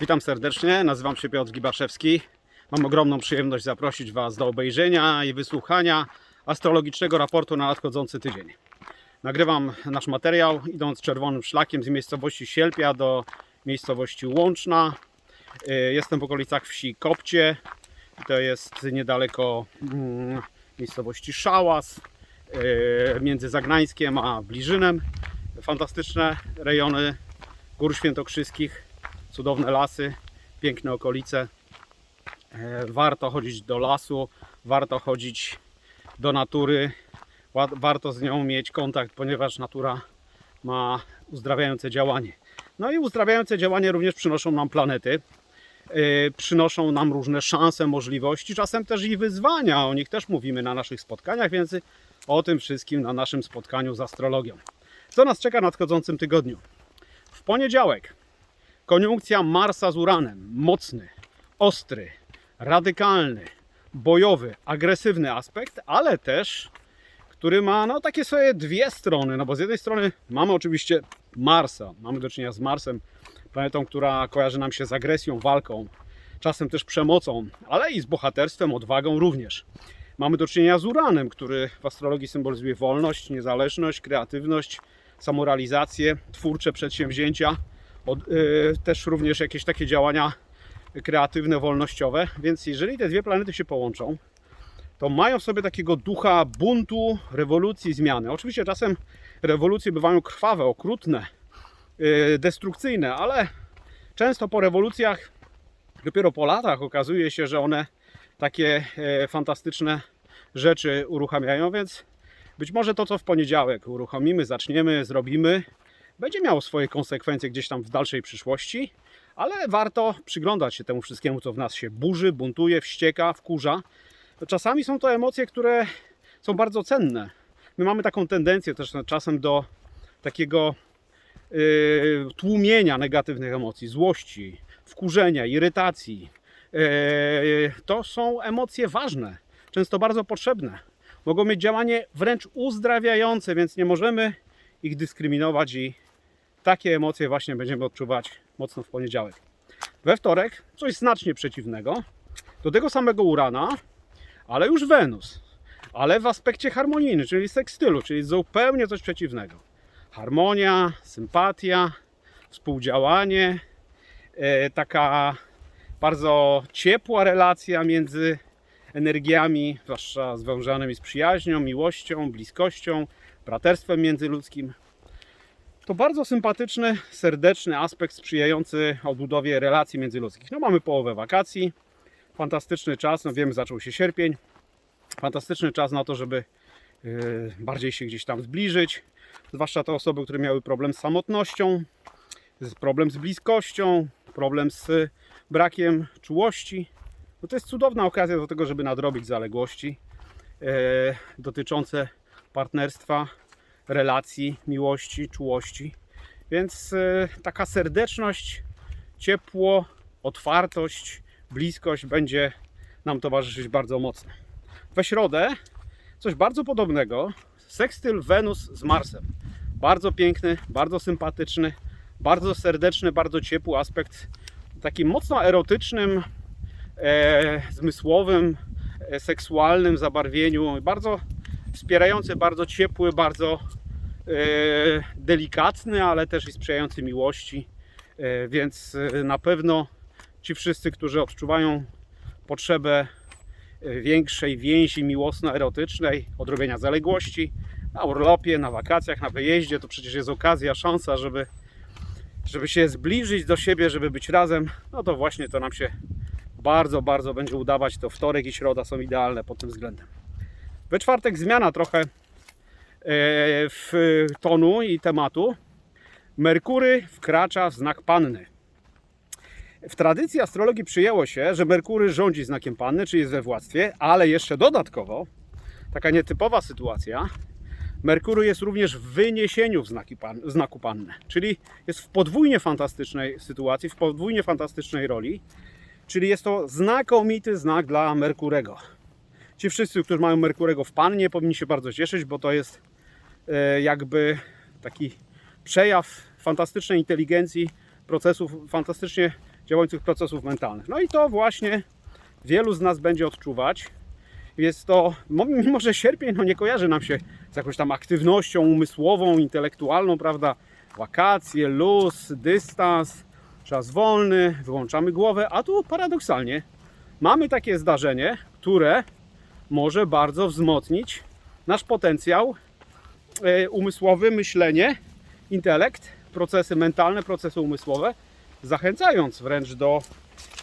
Witam serdecznie, nazywam się Piotr Gibaszewski. Mam ogromną przyjemność zaprosić Was do obejrzenia i wysłuchania astrologicznego raportu na nadchodzący tydzień. Nagrywam nasz materiał idąc czerwonym szlakiem z miejscowości Sielpia do miejscowości Łączna. Y, Jestem w okolicach wsi Kopcie. To jest niedaleko mm, miejscowości Szałas, y, między Zagnańskiem a Bliżynem. Fantastyczne rejony Gór Świętokrzyskich, cudowne lasy, piękne okolice. E, Warto chodzić do lasu, warto chodzić do natury, wa- warto z nią mieć kontakt, ponieważ natura ma uzdrawiające działanie. No i uzdrawiające działanie również przynoszą nam planety, e, przynoszą nam różne szanse, możliwości, czasem też i wyzwania. O nich też mówimy na naszych spotkaniach, więc o tym wszystkim na naszym spotkaniu z astrologią. Co nas czeka w nadchodzącym tygodniu? W poniedziałek koniunkcja Marsa z Uranem. Mocny, ostry, radykalny, bojowy, agresywny aspekt, ale też który ma no, takie swoje dwie strony. No bo z jednej strony mamy oczywiście Marsa, mamy do czynienia z Marsem, planetą, która kojarzy nam się z agresją, walką, czasem też przemocą, ale i z bohaterstwem, odwagą również. Mamy do czynienia z Uranem, który w astrologii symbolizuje wolność, niezależność, kreatywność, samorealizację, twórcze przedsięwzięcia, od, y, też również jakieś takie działania kreatywne, wolnościowe. Więc jeżeli te dwie planety się połączą, to mają w sobie takiego ducha buntu, rewolucji, zmiany. Oczywiście czasem rewolucje bywają krwawe, okrutne, y, destrukcyjne, ale często po rewolucjach, dopiero po latach okazuje się, że one takie e, fantastyczne rzeczy uruchamiają, więc być może to, co w poniedziałek uruchomimy, zaczniemy, zrobimy, będzie miało swoje konsekwencje gdzieś tam w dalszej przyszłości, ale warto przyglądać się temu wszystkiemu, co w nas się burzy, buntuje, wścieka, wkurza. Czasami są to emocje, które są bardzo cenne. My mamy taką tendencję też czasem do takiego yy, tłumienia negatywnych emocji, złości, wkurzenia, irytacji. Yy, to są emocje ważne, często bardzo potrzebne. Mogą mieć działanie wręcz uzdrawiające, więc nie możemy ich dyskryminować i takie emocje właśnie będziemy odczuwać mocno w poniedziałek. We wtorek coś znacznie przeciwnego. Do tego samego Urana, ale już Wenus. Ale w aspekcie harmonijnym, czyli sekstylu, czyli zupełnie coś przeciwnego. Harmonia, sympatia, współdziałanie, e, taka bardzo ciepła relacja między energiami, zwłaszcza związanymi z przyjaźnią, miłością, bliskością, braterstwem międzyludzkim. To bardzo sympatyczny, serdeczny aspekt sprzyjający odbudowie relacji międzyludzkich. No mamy połowę wakacji, fantastyczny czas, no wiemy, zaczął się sierpień, fantastyczny czas na to, żeby yy, bardziej się gdzieś tam zbliżyć, zwłaszcza te osoby, które miały problem z samotnością, problem z bliskością, problem z brakiem czułości. No to jest cudowna okazja do tego, żeby nadrobić zaległości e, dotyczące partnerstwa, relacji, miłości, czułości. Więc e, taka serdeczność, ciepło, otwartość, bliskość będzie nam towarzyszyć bardzo mocno. We środę coś bardzo podobnego. Sekstyl Wenus z Marsem. Bardzo piękny, bardzo sympatyczny, bardzo serdeczny, bardzo ciepły aspekt. Takim mocno erotycznym, e, zmysłowym, e, seksualnym zabarwieniu. Bardzo wspierający, bardzo ciepły, bardzo e, delikatny, ale też i sprzyjający miłości. E, więc e, na pewno ci wszyscy, którzy odczuwają potrzebę większej więzi miłosno-erotycznej, odrobienia zaległości na urlopie, na wakacjach, na wyjeździe, to przecież jest okazja, szansa, żeby, żeby się zbliżyć do siebie, żeby być razem, no to właśnie to nam się bardzo, bardzo będzie udawać. To wtorek i środa są idealne pod tym względem. We czwartek zmiana trochę e, w tonu i tematu. Merkury wkracza w znak panny. W tradycji astrologii przyjęło się, że Merkury rządzi znakiem panny, czyli jest we władztwie, ale jeszcze dodatkowo, taka nietypowa sytuacja, Merkury jest również w wyniesieniu w pan, w znaku panny, czyli jest w podwójnie fantastycznej sytuacji, w podwójnie fantastycznej roli, czyli jest to znakomity znak dla Merkurego. Ci wszyscy, którzy mają Merkurego w pannie, powinni się bardzo cieszyć, bo to jest e, jakby taki przejaw fantastycznej inteligencji, procesów fantastycznie działających procesów mentalnych. No i to właśnie wielu z nas będzie odczuwać. Jest to, mo- mimo że sierpień no nie kojarzy nam się z jakąś tam aktywnością umysłową, intelektualną, prawda? Wakacje, luz, dystans, czas wolny, wyłączamy głowę, a tu paradoksalnie mamy takie zdarzenie, które może bardzo wzmocnić nasz potencjał e, umysłowy, myślenie, intelekt, procesy mentalne, procesy umysłowe, zachęcając wręcz do,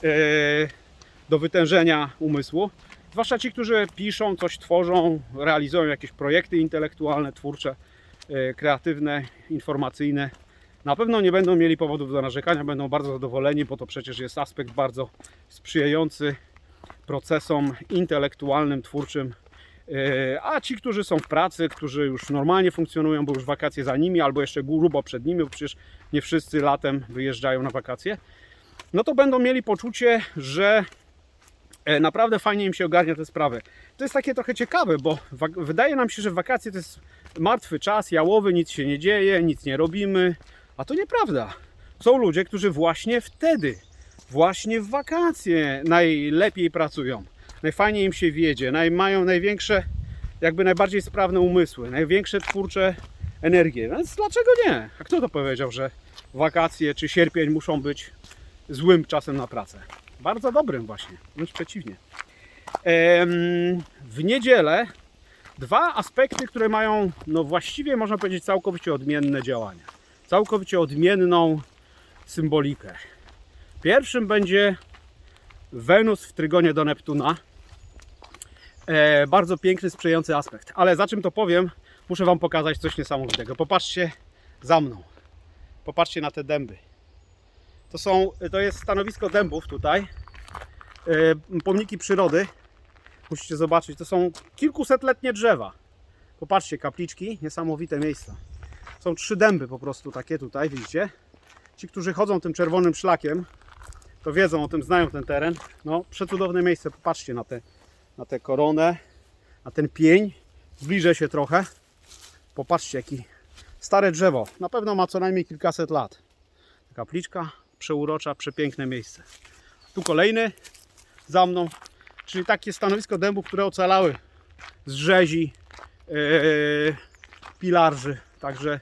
e, do wytężenia umysłu. Zwłaszcza ci, którzy piszą, coś tworzą, realizują jakieś projekty intelektualne, twórcze, e, kreatywne, informacyjne. Na pewno nie będą mieli powodów do narzekania, będą bardzo zadowoleni, bo to przecież jest aspekt bardzo sprzyjający procesom intelektualnym, twórczym. E, A ci, którzy są w pracy, którzy już normalnie funkcjonują, bo już wakacje za nimi, albo jeszcze grubo przed nimi, bo przecież nie wszyscy latem wyjeżdżają na wakacje, no to będą mieli poczucie, że e, naprawdę fajnie im się ogarnia te sprawy. To jest takie trochę ciekawe, bo wydaje nam się, że wakacje to jest martwy czas, jałowy, nic się nie dzieje, nic nie robimy, a to nieprawda. Są ludzie, którzy właśnie wtedy, właśnie w wakacje najlepiej pracują. Najfajniej im się wiedzie, naj, mają największe, jakby najbardziej sprawne umysły, największe twórcze energie. Więc dlaczego nie? A kto to powiedział, że wakacje czy sierpień muszą być złym czasem na pracę? Bardzo dobrym właśnie, wręcz przeciwnie. W niedzielę dwa aspekty, które mają, no właściwie można powiedzieć, całkowicie odmienne działania. Całkowicie odmienną symbolikę. Pierwszym będzie Wenus w trygonie do Neptuna. E, bardzo piękny, sprzyjający aspekt. Ale za czym to powiem, muszę Wam pokazać coś niesamowitego. Popatrzcie za mną. Popatrzcie na te dęby. To, są, to jest stanowisko dębów tutaj. E, pomniki przyrody. Musicie zobaczyć, to są kilkusetletnie drzewa. Popatrzcie, kapliczki, niesamowite miejsca. Są trzy dęby po prostu takie tutaj, widzicie? Ci, którzy chodzą tym czerwonym szlakiem, to wiedzą o tym, znają ten teren. No, przecudowne miejsce. Popatrzcie na tę na tę koronę, na ten pień. Zbliżę się trochę. Popatrzcie, jaki stare drzewo. Na pewno ma co najmniej kilkaset lat. Kapliczka przeurocza, przepiękne miejsce. Tu kolejny za mną, czyli takie stanowisko dębów, które ocalały z rzezi, yy, pilarzy. Także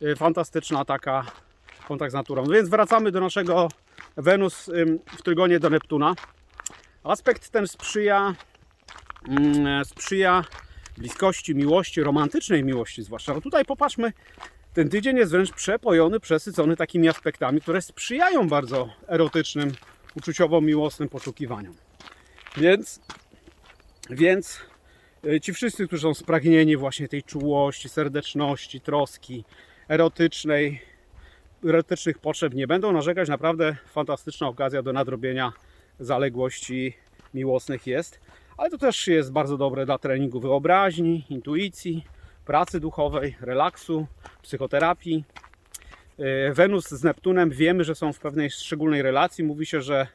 yy, fantastyczna taka kontakt z naturą. No więc wracamy do naszego Wenus w trygonie do Neptuna. Aspekt ten sprzyja, mm, sprzyja bliskości, miłości, romantycznej miłości zwłaszcza. No tutaj popatrzmy, ten tydzień jest wręcz przepojony, przesycony takimi aspektami, które sprzyjają bardzo erotycznym, uczuciowo-miłosnym poszukiwaniom. Więc, więc y, ci wszyscy, którzy są spragnieni właśnie tej czułości, serdeczności, troski, erotycznej, erotycznych potrzeb nie będą narzekać. Naprawdę fantastyczna okazja do nadrobienia zaległości miłosnych jest. Ale to też jest bardzo dobre dla treningu wyobraźni, intuicji, pracy duchowej, relaksu, psychoterapii. E, Wenus z Neptunem wiemy, że są w pewnej szczególnej relacji. Mówi się, że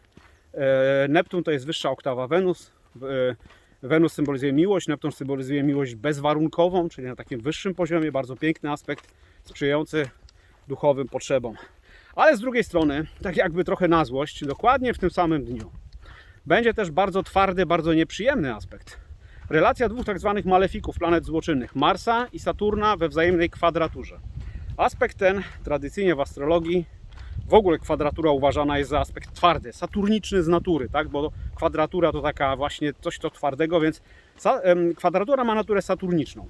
e, Neptun to jest wyższa oktawa Wenus. E, Wenus symbolizuje miłość, Neptun symbolizuje miłość bezwarunkową, czyli na takim wyższym poziomie. Bardzo piękny aspekt, sprzyjający duchowym potrzebom. Ale z drugiej strony, tak jakby trochę na złość, dokładnie w tym samym dniu będzie też bardzo twardy, bardzo nieprzyjemny aspekt. Relacja dwóch tak zwanych malefików, planet złoczynnych, Marsa i Saturna we wzajemnej kwadraturze. Aspekt ten tradycyjnie w astrologii, w ogóle kwadratura uważana jest za aspekt twardy, saturniczny z natury, tak? bo kwadratura to taka właśnie coś to twardego, więc kwadratura ma naturę saturniczną.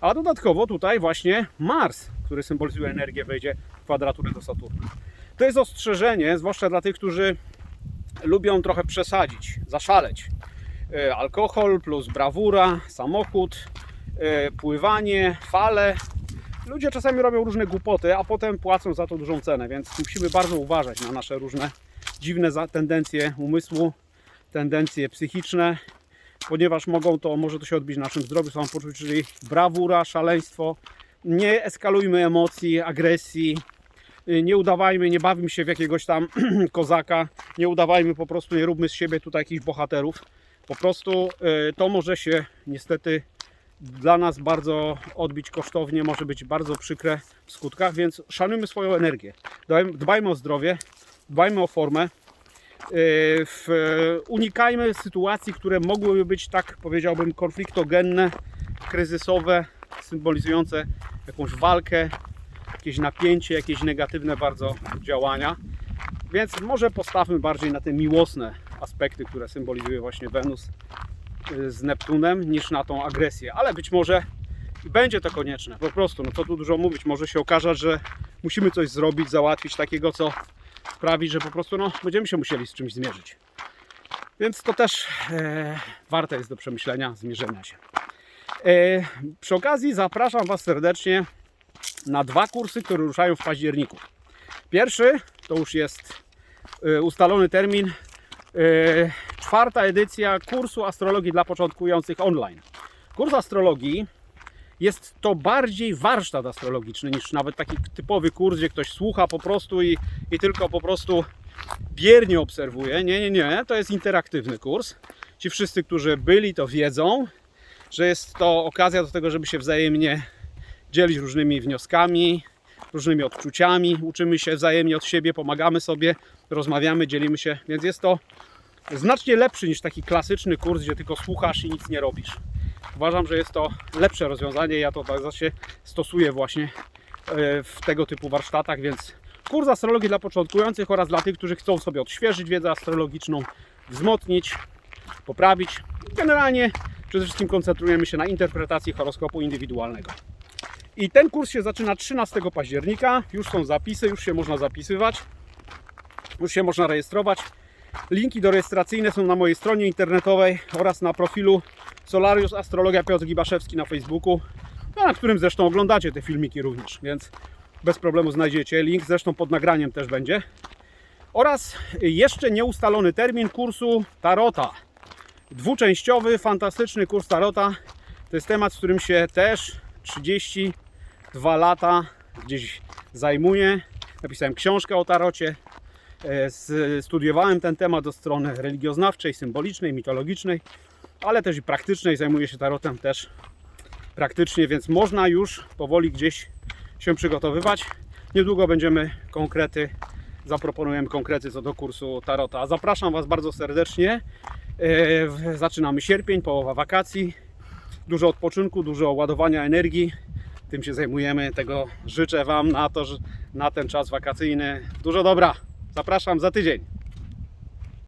A dodatkowo tutaj właśnie Mars, który symbolizuje energię, wejdzie kwadraturę do Saturna. To jest ostrzeżenie, zwłaszcza dla tych, którzy lubią trochę przesadzić, zaszaleć. E, Alkohol plus brawura, samochód, e, pływanie, fale. Ludzie czasami robią różne głupoty, a potem płacą za to dużą cenę, więc musimy bardzo uważać na nasze różne dziwne tendencje umysłu, tendencje psychiczne, ponieważ mogą to, może to się odbić na naszym zdrowiu, samopoczuciu, czyli brawura, szaleństwo. Nie eskalujmy emocji, agresji, Y, nie udawajmy, nie bawimy się w jakiegoś tam kozaka, nie udawajmy po prostu, nie róbmy z siebie tutaj jakichś bohaterów. Po prostu y, to może się niestety dla nas bardzo odbić kosztownie, może być bardzo przykre w skutkach, więc szanujmy swoją energię. Dbajmy- o zdrowie, dbajmy o formę, w, unikajmy sytuacji, które mogłyby być tak powiedziałbym konfliktogenne, kryzysowe, symbolizujące jakąś walkę, jakieś napięcie, jakieś negatywne bardzo działania. Więc może postawmy bardziej na te miłosne aspekty, które symbolizuje właśnie Wenus y, z Neptunem, niż na tą agresję. Ale być może będzie to konieczne. Po prostu, no co tu dużo mówić, może się okaże, że musimy coś zrobić, załatwić takiego, co sprawi, że po prostu no, będziemy się musieli z czymś zmierzyć. Więc to też e, warte jest do przemyślenia, zmierzenia się. E, przy okazji zapraszam Was serdecznie na dwa kursy, które ruszają w październiku. Pierwszy to już jest e, ustalony termin, e, czwarta edycja kursu astrologii dla początkujących online. Kurs astrologii jest to bardziej warsztat astrologiczny niż nawet taki typowy kurs, gdzie ktoś słucha po prostu i, i tylko po prostu biernie obserwuje. Nie, nie, nie, to jest interaktywny kurs. Ci wszyscy, którzy byli, to wiedzą, że jest to okazja do tego, żeby się wzajemnie dzielić różnymi wnioskami, różnymi odczuciami. Uczymy się wzajemnie od siebie, pomagamy sobie, rozmawiamy, dzielimy się, więc jest to znacznie lepszy niż taki klasyczny kurs, gdzie tylko słuchasz i nic nie robisz. Uważam, że jest to lepsze rozwiązanie. Ja to bardzo się stosuję właśnie e, w tego typu warsztatach, więc kurs astrologii dla początkujących oraz dla tych, którzy chcą sobie odświeżyć wiedzę astrologiczną, wzmocnić, poprawić. Generalnie przede wszystkim koncentrujemy się na interpretacji horoskopu indywidualnego. I ten kurs się zaczyna 13 października. Już są zapisy, już się można zapisywać, już się można rejestrować. Linki do rejestracyjne są na mojej stronie internetowej oraz na profilu Solarius Astrologia Piotr Gibaszewski na Facebooku, na którym zresztą oglądacie te filmiki również, więc bez problemu znajdziecie link, zresztą pod nagraniem też będzie. Oraz jeszcze nieustalony termin kursu Tarota. Dwuczęściowy, fantastyczny kurs Tarota. To jest temat, z którym się też 32 lata gdzieś zajmuję. Napisałem książkę o Tarocie. E, Studiowałem ten temat od strony religioznawczej, symbolicznej, mitologicznej, ale też i praktycznej. Zajmuję się tarotem też praktycznie, więc można już powoli gdzieś się przygotowywać. Niedługo będziemy konkrety, zaproponujemy konkrety co do kursu tarota. Zapraszam Was bardzo serdecznie. E, Zaczynamy sierpień, połowa wakacji. Dużo odpoczynku, dużo ładowania energii. Tym się zajmujemy. Tego życzę Wam na to, na ten czas wakacyjny. Dużo dobra. Zapraszam za tydzień.